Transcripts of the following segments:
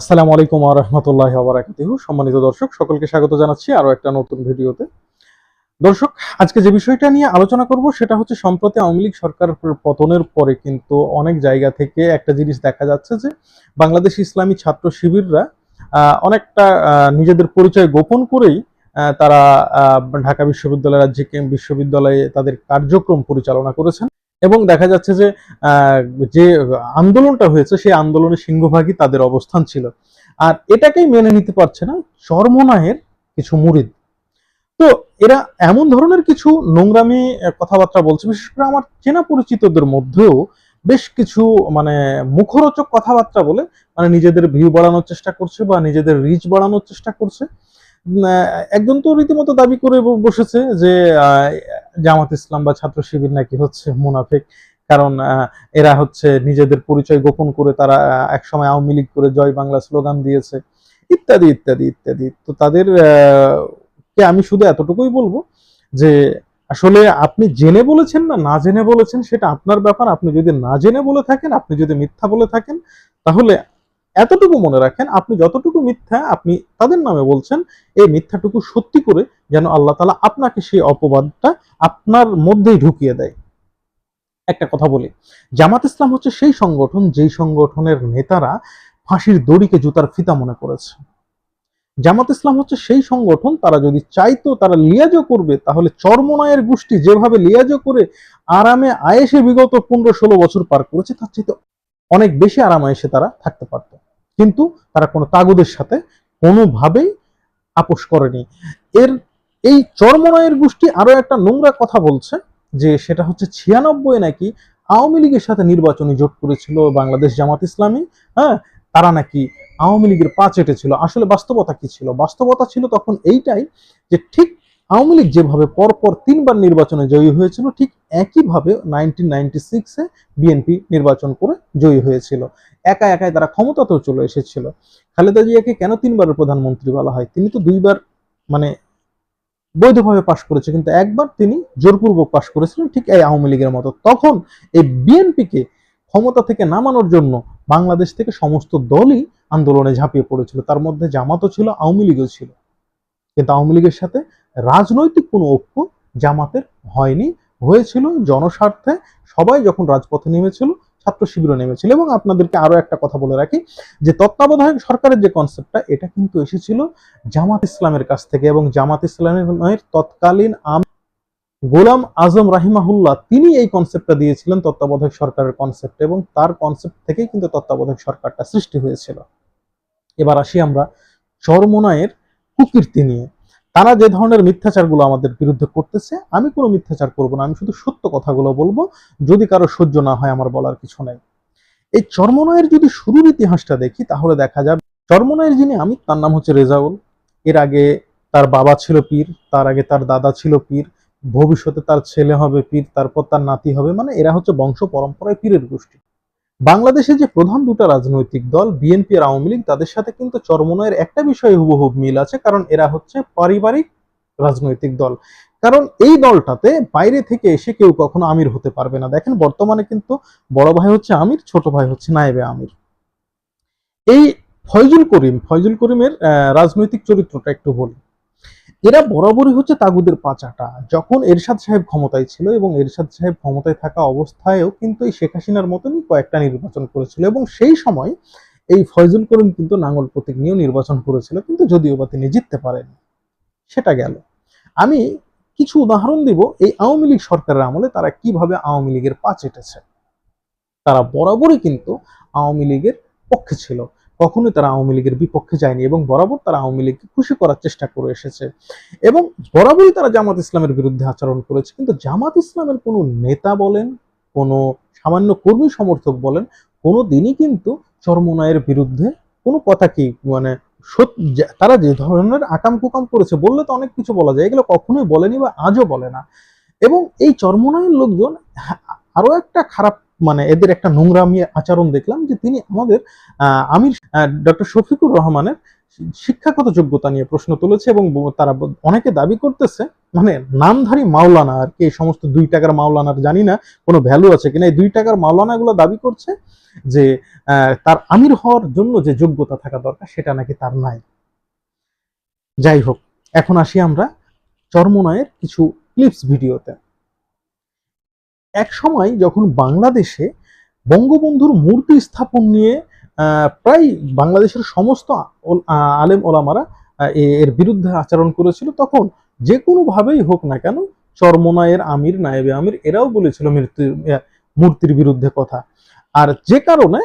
আসসালামু আলাইকুম রহমতুল্লাহ আবরাকাতিহু সম্মানিত দর্শক, সকলকে স্বাগত জানাচ্ছি আরও একটা নতুন ভিডিওতে। দর্শক, আজকে যে বিষয়টা নিয়ে আলোচনা করব সেটা হচ্ছে সম্প্রতি আওয়ামী লীগ সরকার পতনের পরে কিন্তু অনেক জায়গা থেকে একটা জিনিস দেখা যাচ্ছে যে বাংলাদেশ ইসলামী ছাত্র শিবিররা অনেকটা নিজেদের পরিচয় গোপন করেই তারা ঢাকা বিশ্ববিদ্যালয় রাজ্যিক বিশ্ববিদ্যালয়ে তাদের কার্যক্রম পরিচালনা করেছেন। এবং দেখা যাচ্ছে যে যে আন্দোলনটা হয়েছে, সেই আন্দোলনের সিংহভাগই তাদের অবস্থান ছিল। আর এটাকেই মেনে নিতে পারছে না চরমনায়ের কিছু মুরিদ। তো এরা এমন ধরনের কিছু নোংরামি কথাবার্তা বলছে, বিশেষ করে আমার চেনা পরিচিতদের মধ্যেও বেশ কিছু মানে মুখরোচক কথাবার্তা বলে মানে নিজেদের ভিউ বাড়ানোর চেষ্টা করছে বা নিজেদের রিচ বাড়ানোর চেষ্টা করছে। একজন তো রীতিমতো দাবি করে বসেছে যে জামাত ইসলাম বা ছাত্র শিবির নাকি হচ্ছে মুনাফিক। কারণ এরা হচ্ছে নিজেদের পরিচয় গোপন করে তারা একসময় আওয়ামী লীগ করে জয় বাংলা স্লোগান দিয়েছে। ইত্যাদি ইত্যাদি ইত্যাদি। তো তাদের কে আমি শুধু এতটুকুই বলব যে, আসলে আপনি জেনে বলেছেন না না জেনে বলেছেন সেটা আপনার ব্যাপার। আপনি যদি না জেনে বলে থাকেন, আপনি যদি মিথ্যা বলে থাকেন, তাহলে এতটুকু মনে রাখেন, আপনি যতটুকু মিথ্যা আপনি তাদের নামে বলছেন, এই মিথ্যাটুকু সত্যি করে যেন আল্লাহ তালা আপনাকে সেই অপবাদটা আপনার মধ্যেই ঢুকিয়ে দেয়। একটা কথা বলি, জামাত ইসলাম হচ্ছে সেই সংগঠন, যেই সংগঠনের নেতারা ফাঁসির দড়িকে জুতার ফিতা মনে করেছে। জামাত ইসলাম হচ্ছে সেই সংগঠন, তারা যদি চাইতো তারা লিয়াজও করবে, তাহলে চরমনায়ের গোষ্ঠী যেভাবে লিয়াজও করে আরামে আয়েসে বিগত পনেরো ষোলো বছর পার করেছে, তার চাইতে অনেক বেশি আরাম আয়েসে তারা থাকতে পারত। কিন্তু তারা কোনো তাগুদের সাথে কোনোভাবেই আপোষ করেনি। এর এই চরমনায়ের গোষ্ঠী আরও একটা নোংরা কথা বলছে যে সেটা হচ্ছে ছিয়ানব্বই নাকি আওয়ামী লীগের সাথে নির্বাচনী জোট করেছিল বাংলাদেশ জামাত ইসলামী হ্যাঁ? তারা নাকি আওয়ামী লীগের পা চেটেছিল। আসলে বাস্তবতা কি ছিল? বাস্তবতা ছিল তখন এইটাই যে ঠিক আওয়ামী লীগ যেভাবে পরপর তিনবার নির্বাচনে জয়ী হয়েছিল, ঠিক একইভাবে নাইনটিন নাইনটি সিক্সে বিএনপি নির্বাচন করে জয়ী হয়েছিল। একা একাই তারা ক্ষমতাতেও চলে এসেছিল। খালেদা জিয়াকে কেন তিনবারের প্রধানমন্ত্রী বলা হয়? তিনি তো দুইবার মানে বৈধভাবে পাশ করেছে, কিন্তু একবার তিনি জোরপূর্বক পাশ করেছিলেন ঠিক এই আওয়ামী লীগের মতো। তখন এই বিএনপিকে ক্ষমতা থেকে নামানোর জন্য বাংলাদেশ থেকে সমস্ত দলই আন্দোলনে ঝাঁপিয়ে পড়েছিল। তার মধ্যে জামাতও ছিল, আওয়ামী লীগও ছিল। কিন্তু আওয়ামী লীগের সাথে রাজনৈতিক কোনো ঐক্য জামাতের হয়নি। হয়েছিল জনস্বার্থে। সবাই যখন রাজপথে নেমেছিল, ছাত্র শিবিরও নেমেছিল এবং আপনাদেরকে আরও একটা কথা বলে রাখি যে তত্ত্বাবধায়ক সরকারের যে কনসেপ্টটা এটা কিন্তু এসেছিল জামাত ইসলামের কাছ থেকে এবং জামাত ইসলামের তৎকালীন আম গোলাম আজম রাহিমাহুল্লাহ, তিনি এই কনসেপ্টটা দিয়েছিলেন তত্ত্বাবধায়ক সরকারের কনসেপ্ট এবং তার কনসেপ্ট থেকেই কিন্তু তত্ত্বাবধায়ক সরকারটা সৃষ্টি হয়েছিল। এবার আসি আমরা চরমোনায়ের কুকীর্তি নিয়ে। তারা যে ধরনের মিথ্যাচারগুলো আমাদের বিরুদ্ধে করতেছে, আমি কোনো মিথ্যাচার করব না, আমি শুধু সত্য কথাগুলো বলব, যদি কারও সহ্য না হয় আমার বলার কিছু নেই। এই চর্মনয়ের যদি শুরুর ইতিহাসটা দেখি, তাহলে দেখা যাবে চর্মনয়ের যিনি আমি, তার নাম হচ্ছে রেজাউল। এর আগে তার বাবা ছিল পীর, তার আগে তার দাদা ছিল পীর, ভবিষ্যতে তার ছেলে হবে পীর, তারপর তার নাতি হবে মানে এরা হচ্ছে বংশ পরম্পরায় পীরের গোষ্ঠী। বাংলাদেশে যে প্রধান দুটো রাজনৈতিক দল, বিএনপি আর আওয়ামী লীগ, তাদের সাথে কিন্তু চরমনায়ের একটা বিষয়ে হুবহুব মিল আছে, কারণ এরা হচ্ছে পারিবারিক রাজনৈতিক দল। কারণ এই দলটাতে বাইরে থেকে এসে কেউ কখনো আমির হতে পারবে না। দেখেন, বর্তমানে কিন্তু বড় ভাই হচ্ছে আমির, ছোট ভাই হচ্ছে নায়েবে আমির। এই ফয়জুল করিম, ফয়জুল করিমের রাজনৈতিক চরিত্রটা একটু বলি। এরা বরাবরই হচ্ছে তাগুদের পাচাটা। যখন এরশাদ সাহেব ক্ষমতায় ছিল এবং এরশাদ সাহেব ক্ষমতায় থাকা অবস্থায়ও কিন্তু এই শেখ হাসিনার মতনই কয়েকটা নির্বাচন করেছিল এবং সেই সময় এই ফয়জুল করিম কিন্তু নাঙ্গল প্রতীক নিয়েও নির্বাচন করেছিল, কিন্তু যদিও বা তিনি জিততে পারেন সেটা গেল। আমি কিছু উদাহরণ দিব, এই আওয়ামী লীগ সরকারের আমলে তারা কীভাবে আওয়ামী লীগের পা চেটেছে। তারা বরাবরই কিন্তু আওয়ামী লীগের পক্ষে ছিল। কখনোই তারা আওয়ামী লীগের বিপক্ষে যায়নি এবং বরাবর তারা আওয়ামী লীগকে খুশি করার চেষ্টা করে এসেছে। এবং বরাবরই তারা জামাত ইসলামের বিরুদ্ধে আচরণ করেছে। কিন্তু জামাত ইসলামের কোনো নেতা বলেন কোনো সামান্য কর্মী সমর্থক বলেন কোনো দিনই কিন্তু চরমনায়ের বিরুদ্ধে কোনো কথা কি মানে তারা যে ধরনের আকাম কুকাম করেছে বললে তো অনেক কিছু বলা যায়। এগুলো কখনোই বলেনি বা আজও বলে না। এবং এই চরমনায়ের লোকজন হ্যাঁ, আরও একটা খারাপ মানে এদের একটা নোংরামি আচরণ দেখলাম যে তিনি আমাদের আমির ডক্টর শফিকুর রহমানের শিক্ষাগত যোগ্যতা নিয়ে প্রশ্ন তুলেছে এবং তারা অনেকে দাবি করতেছে মানে নামধারী মাওলানা আর কি, এই সমস্ত দুই টাকার মাওলানার জানি না কোনো ভ্যালু আছে কিনা, এই দুই টাকার মাওলানাগুলো দাবি করছে যে তার আমির হওয়ার জন্য যে যোগ্যতা থাকা দরকার সেটা নাকি তার নাই। যাই হোক, এখন আসি আমরা চরমনায়ের কিছু ক্লিপস ভিডিওতে। এক সময় যখন বাংলাদেশে বঙ্গবন্ধুর মূর্তি স্থাপন নিয়ে প্রায় বাংলাদেশের সমস্ত আলেম ওলামারা এর বিরুদ্ধে আচরণ করেছিল তখন যে কোনোভাবেই হোক না কেন চরমনায়ের আমির নায়েবে আমির এরাও বলেছিল মৃত্যু আহ, মূর্তির বিরুদ্ধে কথা। আর যে কারণে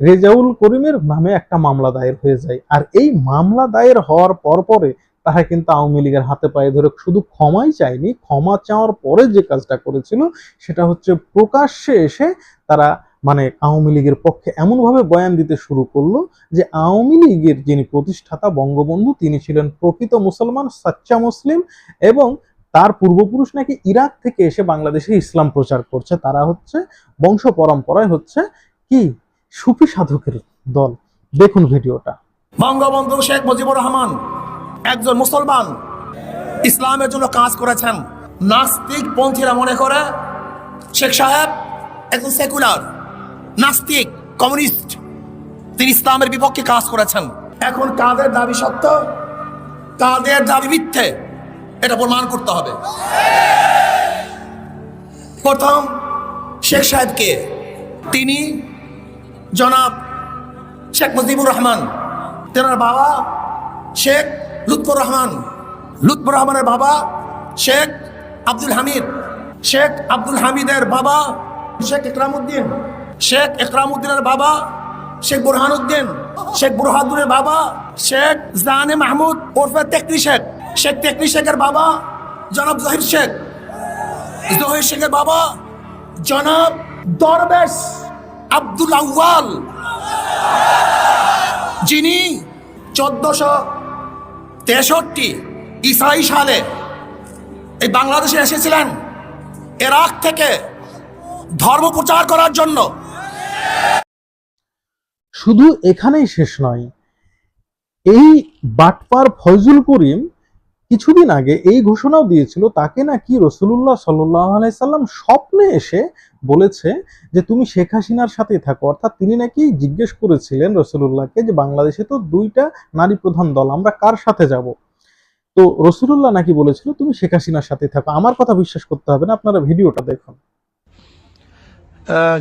রেজাউল করিমের নামে একটা মামলা দায়ের হয়ে যায়। আর এই মামলা দায়ের হওয়ার পর পরে তারা কিন্তু আওয়ামী লীগের হাতে পায়ে ধরে শুধু ক্ষমাই চায়নি, ক্ষমা চাওয়ার পরে যে কাজটা করেছিল সেটা হচ্ছে প্রকাশ্যে এসে তারা মানে আওয়ামী লীগের পক্ষে এমনভাবে বয়ান দিতে শুরু করল যে আওয়ামী লীগের যিনি প্রতিষ্ঠাতা বঙ্গবন্ধু, তিনি ছিলেন প্রকৃত মুসলমান, সাচ্চা মুসলিম এবং তার পূর্বপুরুষ নাকি ইরাক থেকে এসে বাংলাদেশে ইসলাম প্রচার করছে। তারা হচ্ছে বংশ পরম্পরায় হচ্ছে কি? সুফি সাধকের দল। দেখুন ভিডিওটা। বঙ্গবন্ধু শেখ মুজিবুর রহমান একজন মুসলমান ইসলামের জন্য কাজ করেছেন। নাস্তিক পন্থীরা মনে করে শেখ সাহেব একজন সেকুলার, নাস্তিক, কমিউনিস্ট। তিনি ইসলামের বিপক্ষে কাজ করেছেন। এখন কাদের দাবি সত্য? কাদের দাবি মিথ্যে? এটা প্রমাণ করতে হবে। প্রথম, শেখ সাহেবকে তিনি জনাব শেখ মুজিবুর রহমান, তেনার বাবা শেখ লুৎফর রহমান। লুৎফর রহমানের বাবা শেখ আব্দুল হামিদ। শেখ আব্দুল হামিদের বাবা শেখ ইকরামউদ্দিন শেখ ইকরামউদ্দিনের বাবা শেখ বুরহানুদ্দিন। শেখ বুরহানুদ্দিনের বাবা শেখ জাহানে মাহমুদ ওরফে তেকরি শেখ। শেখ তেকরি শেখের বাবা জনাব জহির শেখ। জহির শেখের বাবা জনাব দরবেশ আব্দুল আউয়াল। যিনি চোদ্দশো তেষট্টি ইসাই সালে এই বাংলাদেশে এসেছিলেন এরাক থেকে ধর্ম প্রচার করার জন্য। শুধু এখানেই শেষ নয়, এই বাটপার ফজুল করিম কিছুদিন আগে এই ঘোষণাও দিয়েছিল, তাকে নাকি রসুল্লাহ সাল্লাহ আলাইসাল্লাম স্বপ্নে এসে বলেছে যে তুমি শেখ হাসিনার সাথেই থাকো। অর্থাৎ তিনি নাকি জিজ্ঞেস করেছিলেন রসুল্লাহকে যে বাংলাদেশে তো দুইটা নারী প্রধান দল, আমরা কার সাথে যাব? তো রসুল্লাহ নাকি বলেছিল, তুমি শেখ হাসিনার সাথে থাকো। আমার কথা বিশ্বাস করতে হবে না, আপনারা ভিডিওটা দেখুন।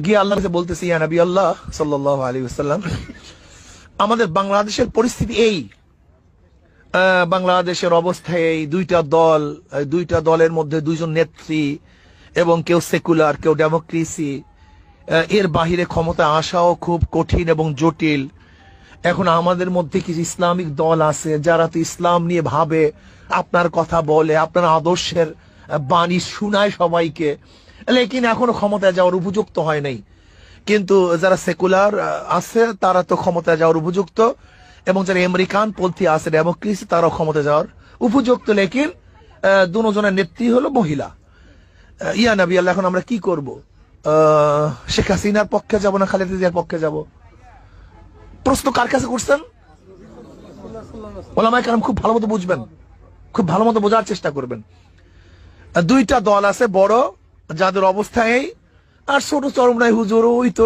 গিয়ে বলতেছি আল্লাহ আলী আমাদের বাংলাদেশের পরিস্থিতি এই বাংলাদেশের অবস্থায় এই দুইটা দল দুইটা দলের মধ্যে দুইজন নেত্রী এবং কেউ সেকুলার, কেউ ডেমোক্রেসি। এর বাহিরে ক্ষমতা আসাও খুব কঠিন এবং জটিল। এখন আমাদের মধ্যে কিছু ইসলামিক দল আছে যারা তো ইসলাম নিয়ে ভাবে, আপনার কথা বলে, আপনার আদর্শের বাণী শুনায় সবাইকে। লেকিন এখনও ক্ষমতায় যাওয়ার উপযুক্ত হয় নাই। কিন্তু যারা সেকুলার আছে, তারা তো ক্ষমতায় যাওয়ার উপযুক্ত। এবং যারা আমেরিকান পন্থী আছে ডেমোক্রেসি তারাও ক্ষমতা যাওয়ার উপযুক্ত। লেকিন দুজনের নেত্রী হলো মহিলা। ইয়া নবী, আল্লাহ, এখন আমরা কি করব? শেখ হাসিনার পক্ষে যাব না খালেদা জিয়ার পক্ষে যাব? প্রশ্ন কার কাছে করছেন? ওলামায় কালাম খুব ভালো মতো বুঝবেন। খুব ভালো মতো বোঝার চেষ্টা করবেন। দুইটা দল আছে বড়, যাদের অবস্থায় আর ছোট চরম নাই, হুজুর, ওই তো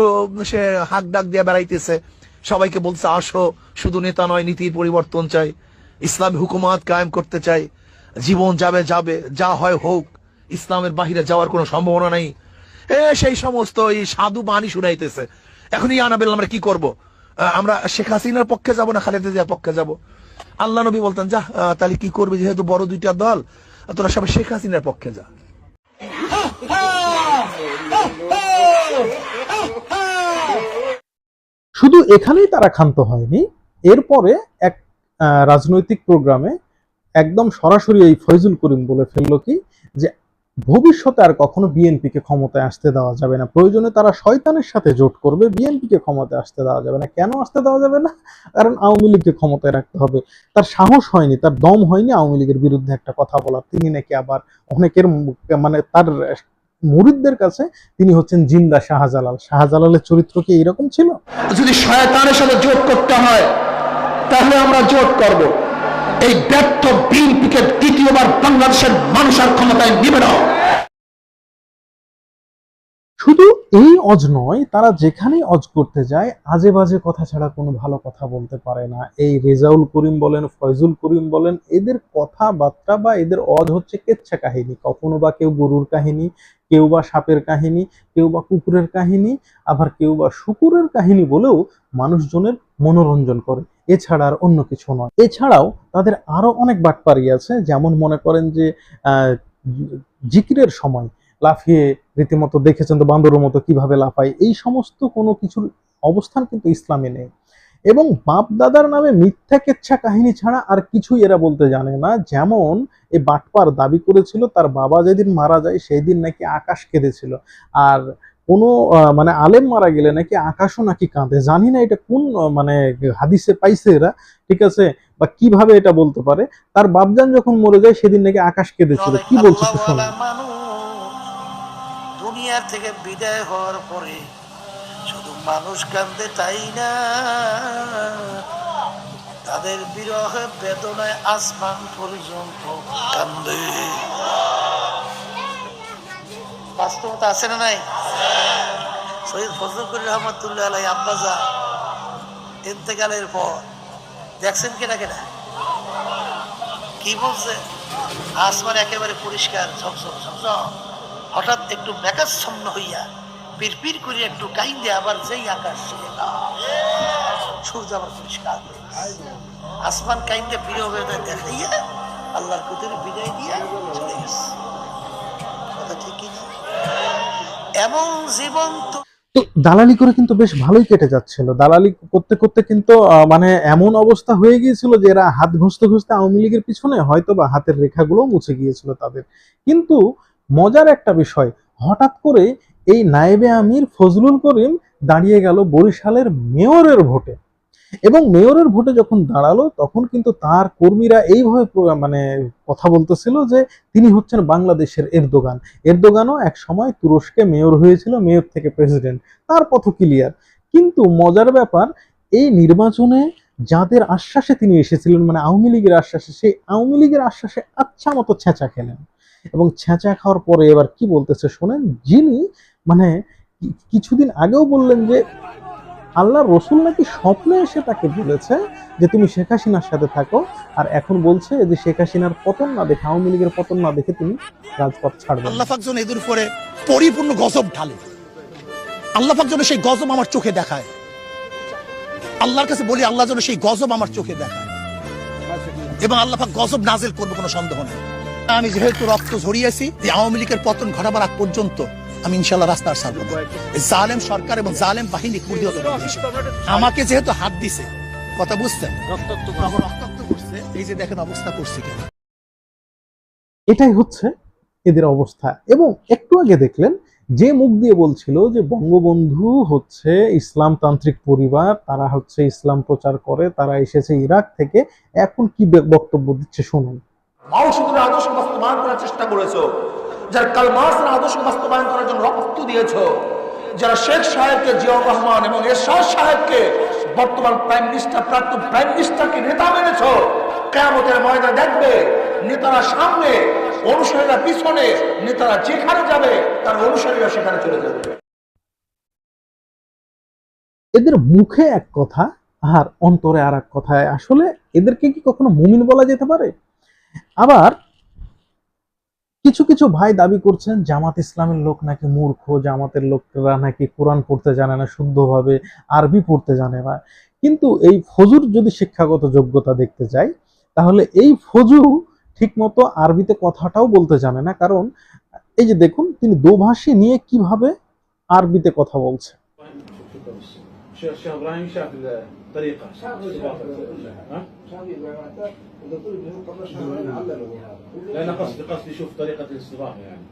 সে হাক ডাক দিয়ে বেড়াইতেছে। সবাইকে বলছে আসো শুধু নেতা নয় নীতির পরিবর্তন চাই ইসলামী হুকুমাত কায়েম করতে চাই জীবন যাবে যাবে যা হয় হোক ইসলামের বাহিরে যাওয়ার কোনো সম্ভাবনা নেই এ সেই সমস্ত এই সাধু বাণী শুনাইতেছে এখন এই আনাবেল আমরা কি করব আমরা শেখ হাসিনার পক্ষে যাব না খালেদা জিয়ার পক্ষে যাব আল্লাহ নবী বলতেন যা তাহলে কি করবে যেহেতু বড় দুইটা দল তোরা সবাই শেখ হাসিনার পক্ষে যা শুধু এখানেই তারা ক্ষান্ত হয়নি, এরপরে এক রাজনৈতিক প্রোগ্রামে একদম সরাসরি এই ফয়জুল করিম বলে ফেলল কি, যে ভবিষ্যতে আর কখনো বিএনপিকে ক্ষমতায় আসতে দেওয়া যাবে না। প্রয়োজনে তারা শয়তানের সাথে জোট করবে, বিএনপিকে ক্ষমতায় আসতে দেওয়া যাবে না। কেন আসতে দেওয়া যাবে না? কারণ আওয়ামী লীগকে ক্ষমতায় রাখতে হবে। তার সাহস হয়নি, তার দম হয়নি আওয়ামী লীগের বিরুদ্ধে একটা কথা বলার। তিনি নাকি আবার অনেকের মানে তার মুরিদদের কাছে তিনি হচ্ছেন জিন্দা শাহজালাল। শাহজালালের চরিত্র কি এরকম ছিল? যদি শয়তানের সাথে জোট করতে হয়, তাহলে আমরা জোট করব। এই ব্যর্থ বিএনপিকে দ্বিতীয়বার বাংলাদেশের মানুষের ক্ষমতায় নিবে না। শুধু এই অজ নয়, তারা যেখানেই অজ করতে যায়, আজে বাজে কথা ছাড়া কোনো ভালো কথা বলতে পারে না। এই রেজাউল করিম বলেন, ফয়জুল করিম বলেন, এদের কথাবার্তা বা এদের অজ হচ্ছে কেচ্ছা কাহিনী। কখনো বা কেউ গরুর কাহিনী, কেউ বা সাপের কাহিনী, কেউ বা কুকুরের কাহিনী, আবার কেউ বা শুকুরের কাহিনী বলেও মানুষজনের মনোরঞ্জন করে। এছাড়া আর অন্য কিছু নয়। এছাড়াও তাদের আরও অনেক বাটপারি আছে। যেমন মনে করেন যে জিকিরের সময় লাফিয়ে রীতিমতো দেখেছেন তো বান্দরের মতো কীভাবে লাফায়, এই সমস্ত কোনো কিছুর অবস্থান কিন্তু ইসলামে নেই। এবং বাপ দাদার নামে মিথ্যা কেচ্ছা কাহিনী ছাড়া আর কিছুই এরা বলতে জানে না। যেমন এই বাটপার দাবি করেছিল, তার বাবা যেদিন মারা যায় সেই দিন নাকি আকাশ কেঁদেছিল। আর কোনো মানে আলেম মারা গেলে নাকি আকাশও নাকি কাঁদে। জানি না এটা কোন মানে হাদিসে পাইছে এরা, ঠিক আছে? বা কীভাবে এটা বলতে পারে? তার বাপজান যখন মরে যায়, সেদিন নাকি আকাশ কেঁদেছিল। কি বলছে শোনো। দুনিয়ার থেকে বিদায় হওয়ার পরে শুধু মানুষ কান্দে তাই না? তাদের বিরহে বেদনায় আসমান পর্যন্ত কান্দে বাস্তবতা আছে না নাই? সৈয়দ ফজল করিম রহমতুল্লাহ আলাই আব্বাজা ইন্তেকালের পর। দেখছেন কেনা কেনা? কি বলছে? আসমান একেবারে পরিষ্কার, ঝকঝক ঝকঝক। হঠাৎ একটু মেকাচ্ছন্ন হইয়া পিরপির করে একটু কাইন্দে আবার যেই আকাশ দাও, সূর্য আবার পরিষ্কার। আসমান কাইন্দে হয়ে যায় দেখাইয়া আল্লাহর কুতুরে বিদায় দিয়ে চলে গেছে। কথা ঠিকই এমন জীবন দালালি করে কিন্তু বেশ ভালোই কেটে যাচ্ছিল। দালালি করতে করতে কিন্তু মানে এমন অবস্থা হয়ে গিয়েছিল যে এরা হাত ঘষতে ঘষতে আওয়ামী লীগের পিছনে হয়তো বা হাতের রেখাগুলো মুছে গিয়েছিল তাদের। কিন্তু মজার একটা বিষয়, হঠাৎ করে এই নায়েবে আমির ফজলুল করিম দাঁড়িয়ে গেল বরিশালের মেয়রের ভোটে। এবং মেয়রের ভোটে যখন দাঁড়াল, তখন কিন্তু তার কর্মীরা এইভাবে মানে কথা বলতেছিল যে তিনি হচ্ছেন বাংলাদেশের এরদোগান। এরদোগানও এক সময় তুরস্কে মেয়র হয়েছিল, মেয়র থেকে প্রেসিডেন্ট। তার পথ ক্লিয়ার কিন্তু মজার ব্যাপার, এই নির্বাচনে যাদের আশ্বাসে তিনি এসেছিলেন মানে আওয়ামী লীগের আশ্বাসে, সেই আওয়ামী লীগের আশ্বাসে আচ্ছা মতো ছেঁচা খেলেন। এবং ছেঁচা খাওয়ার পরে এবার কি বলতেছে শোনেন, যিনি মানে কিছুদিন আগেও বললেন যে, আল্লাহ রসুল নাকি স্বপ্নে এসে তাকে বলেছে যে তুমি শেখ হাসিনার সাথে থাকো। আর এখন বলছে যে শেখ হাসিনার পতন না দেখে, আওয়ামী লীগের পতন না দেখে তুমি রাজপথ ছাড়বে আল্লাহ পাক যেন এদের উপরে পরিপূর্ণ গজব ঢালে। আল্লাহ যেন সেই গজব আমার চোখে দেখায়। আল্লাহর কাছে বলি, আল্লাহ যেন সেই গজব আমার চোখে দেখায়। এবং আল্লাহ গজব নাজেল করবে কোনো সন্দেহ নেই। আমি যেহেতু রক্ত ঝরিয়েছি যে আওয়ামী লীগের পতন ঘটাবার আগ পর্যন্ত আমি ইনশাল্লাহ রাস্তা আর ছাড়বো না জালেম সরকার এবং জালেম বাহিনী কুর্দিও আমাকে যেহেতু হাত দিছে কথা বুঝছেন? রক্তাক্ত রক্তাক্ত করছে এই যে দেখেন অবস্থা করছে কেন? এটাই হচ্ছে এদের অবস্থা। এবং একটু আগে দেখলেন যে মুখ দিয়ে বলছিল যে বঙ্গবন্ধু হচ্ছে ইসলামতান্ত্রিক পরিবার তারা হচ্ছে ইসলাম প্রচার করে তারা এসেছে ইরাক থেকে। এখন কি বক্তব্য দিচ্ছে শুনুন। আদর্শ বাস্তবায়ন করার চেষ্টা করেছ। যারা কাল মার্সের আদর্শ বাস্তবায়ন করার জন্য রক্ত দিয়েছ। যারা শেখ সাহেবকে জিয়াউর রহমান এবং এরশাদ সাহেবকে বর্তমান প্রাইম মিনিস্টার প্রাইম মিনিস্টারকে নেতা মেনেছো ময়দা দেখবে নেতারা সামনে, অনুসারীরা পিছনে, নেতারা যেখানে যাবে, তার অনুসারীরা সেখানে চলে যাবে। এদের মুখে এক কথা, আর অন্তরে আর এক কথায়, আসলে এদেরকে কি কখনো মুমিন বলা যেতে পারে? আবার কিছু কিছু ভাই দাবি করছেন জামাত ইসলামের লোক নাকি মূর্খ জামাতের লোকরা নাকি কোরআন পড়তে জানে না শুদ্ধভাবে আরবি পড়তে জানে না কিন্তু এই ফজুর যদি শিক্ষাগত যোগ্যতা দেখতে যাই তাহলে এই ফজু ঠিকমতো আরবিতে কথাটাও বলতে জানে না কারণ এই যে দেখুন তিনি দোভাষী নিয়ে কিভাবে আরবিতে কথা বলছে شيخ شيخ ابراهيم شاف الطريقه ها؟ لا انا قصدي قصدي شوف طريقه الاستضافه يعني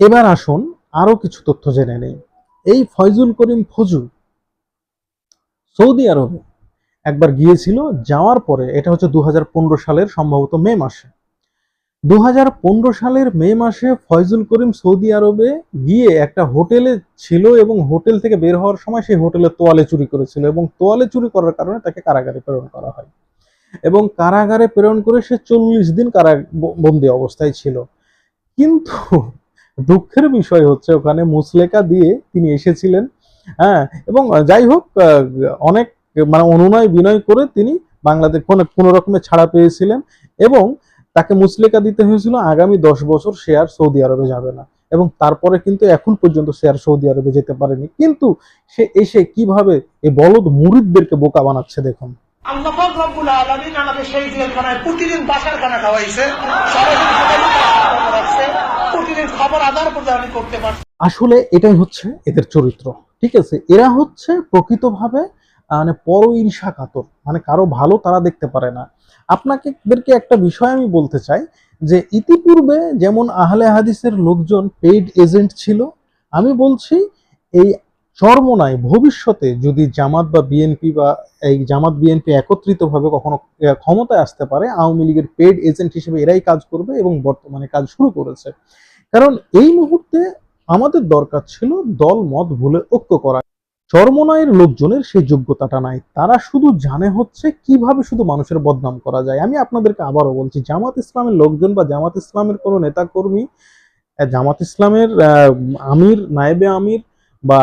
এবার আসুন আরো কিছু তথ্য জেনে নেই এই ফয়জুল করিম ফজু সৌদি আরবে একবার গিয়েছিল যাওয়ার পরে এটা হচ্ছে দু সালের সম্ভবত মে মাসে দু হাজার পনেরো সালের মে মাসে ফয়জুল করিম সৌদি আরবে গিয়ে একটা হোটেলে ছিল এবং হোটেল থেকে বের হওয়ার সময় সেই হোটেলে তোয়ালে চুরি করেছিল এবং তোয়ালে চুরি করার কারণে তাকে কারাগারে প্রেরণ করা হয়। এবং কারাগারে প্রেরণ করে সে চল্লিশ দিন কারা ব- বন্দি অবস্থায় ছিল। কিন্তু দুঃখের বিষয় হচ্ছে ওখানে মুসলেকা দিয়ে তিনি এসেছিলেন। হ্যাঁ এবং যাই হোক, অনেক মানে অনুনয় বিনয় করে তিনি বাংলাদেশ কোন কোনো রকমের ছাড়া পেয়েছিলেন এবং তাকে মুসলেকা দিতে হয়েছিল আগামী দশ বছর আর সৌদি আরবে যাবে না। এবং তারপরে কিন্তু এখন পর্যন্ত আর সৌদি আরবে যেতে পারেনি। কিন্তু সে এসে কীভাবে এই বলদ মুরিদদেরকে বোকা বানাচ্ছে দেখুন। আল্লাহ রব্বুল আলামিন আমাকে সেই জেলখানায় প্রতিদিন বাসার খানা খাওয়াইছে। সারাদিন সকালে খাওয়া রাখছে প্রতিদিন খবর আদার প্রদান করতে পারছি। আসলে এটাই হচ্ছে এদের চরিত্র ঠিক আছে? এরা হচ্ছে প্রকৃতভাবে মানে পর ঈর্ষা কাতর মানে কারও ভালো তারা দেখতে পারে না। আপনাকে একটা বিষয় আমি বলতে চাই, যে ইতিপূর্বে যেমন আহলে হাদিসের লোকজন পেইড এজেন্ট ছিল, আমি বলছি এই চরমনায় ভবিষ্যতে যদি জামাত বা বিএনপি বা এই জামাত বিএনপি একত্রিতভাবে কখনো ক্ষমতায় আসতে পারে, আওয়ামী লীগের পেইড এজেন্ট হিসেবে এরাই কাজ করবে এবং বর্তমানে কাজ শুরু করেছে। কারণ এই মুহূর্তে আমাদের দরকার ছিল দল মত ভুলে ঐক্য করা। চরমনায়ের লোকজনের সেই যোগ্যতাটা নাই। তারা শুধু জানে হচ্ছে কীভাবে শুধু মানুষের বদনাম করা যায়। আমি আপনাদেরকে আবারও বলছি, জামাত ইসলামের লোকজন বা জামাত ইসলামের কোনো নেতাকর্মী জামাত ইসলামের আমির, নায়েবে আমির বা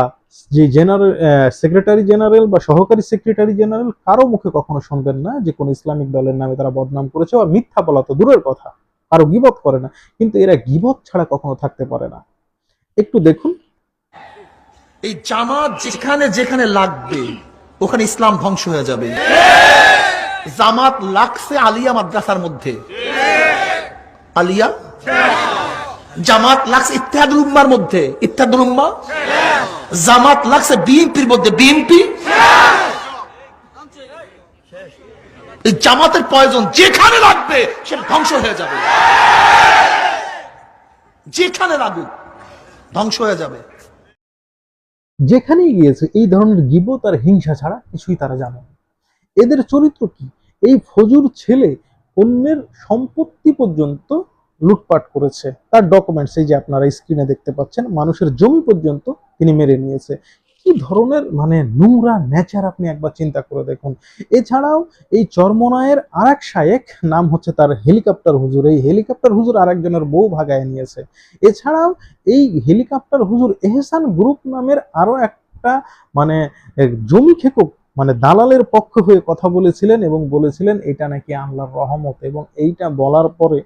যে জেনারেল সেক্রেটারি জেনারেল বা সহকারী সেক্রেটারি জেনারেল কারও মুখে কখনো শুনবেন না যে কোনো ইসলামিক দলের নামে তারা বদনাম করেছে বা মিথ্যা বলা তো দূরের কথা। কারও গিবত করে না। কিন্তু এরা গিবত ছাড়া কখনো থাকতে পারে না। একটু দেখুন। এই জামাত যেখানে যেখানে লাগবে, ওখানে ইসলাম ধ্বংস হয়ে যাবে। জামাত লাগছে আলিয়া মাদ্রাসার মধ্যে। আলিয়া? জামাত লাগছে ইত্যাদ উম্মার মধ্যে। ইত্যাদ উম্মা? জামাত লাগছে বিএনপির মধ্যে। বিএনপি? এই জামাতের প্রয়োজন যেখানে লাগবে সেটা ধ্বংস হয়ে যাবে। যেখানে লাগুক, ধ্বংস হয়ে যাবে। যেখানেই গিয়েছে, এই ধরনের গিবত আর হিংসা ছাড়া কিছুই তারা জানে এদের চরিত্র কি? এই ফজুর ছেলে অন্যের সম্পত্তি পর্যন্ত লুটপাট করেছে। তার ডকুমেন্টস এই যে আপনারা স্ক্রিনে দেখতে পাচ্ছেন, মানুষের জমি পর্যন্ত তিনি মেরে নিয়েছে। কি ধরনের মানে নোংরা নেচার আপনি একবার চিন্তা করে দেখুন? এছাড়াও এই চরমনায়ের আর এক শায়েক, নাম হচ্ছে তার হেলিকপ্টার হুজুর। এই হেলিকপ্টার হুজুর আরেকজনের বউ ভাগায় নিয়েছে। এছাড়াও এই হেলিকপ্টার হুজুর এহসান গ্রুপ নামের আরও একটা মানে জমি খেকো মানে দালালের পক্ষ হয়ে কথা বলেছিলেন এবং বলেছিলেন, এটা নাকি আল্লাহর রহমত। এবং এইটা বলার পরে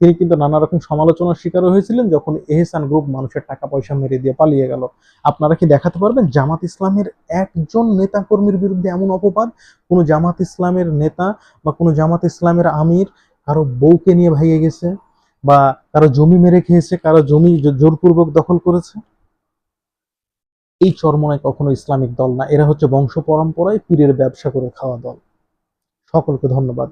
তিনি কিন্তু নানা রকম সমালোচনার শিকার হয়েছিলেন যখন এহসান গ্রুপ মানুষের টাকা পয়সা মেরে দিয়ে পালিয়ে গেল। আপনারা কি দেখাতে পারবেন জামাত ইসলামের একজন নেতা কর্মীর বিরুদ্ধে এমন অপবাদ? কোনো জামাত ইসলামের নেতা বা কোনো জামাত ইসলামের আমির কারও বউকে নিয়ে ভাইয়ে গেছে বা কারও জমি মেরে খেয়েছে, কারও জমি জোরপূর্বক দখল করেছে? এই চরমনায় কখনো ইসলামিক দল না। এরা হচ্ছে বংশ পরম্পরায় পীরের ব্যবসা করে খাওয়া দল। সকলকে ধন্যবাদ।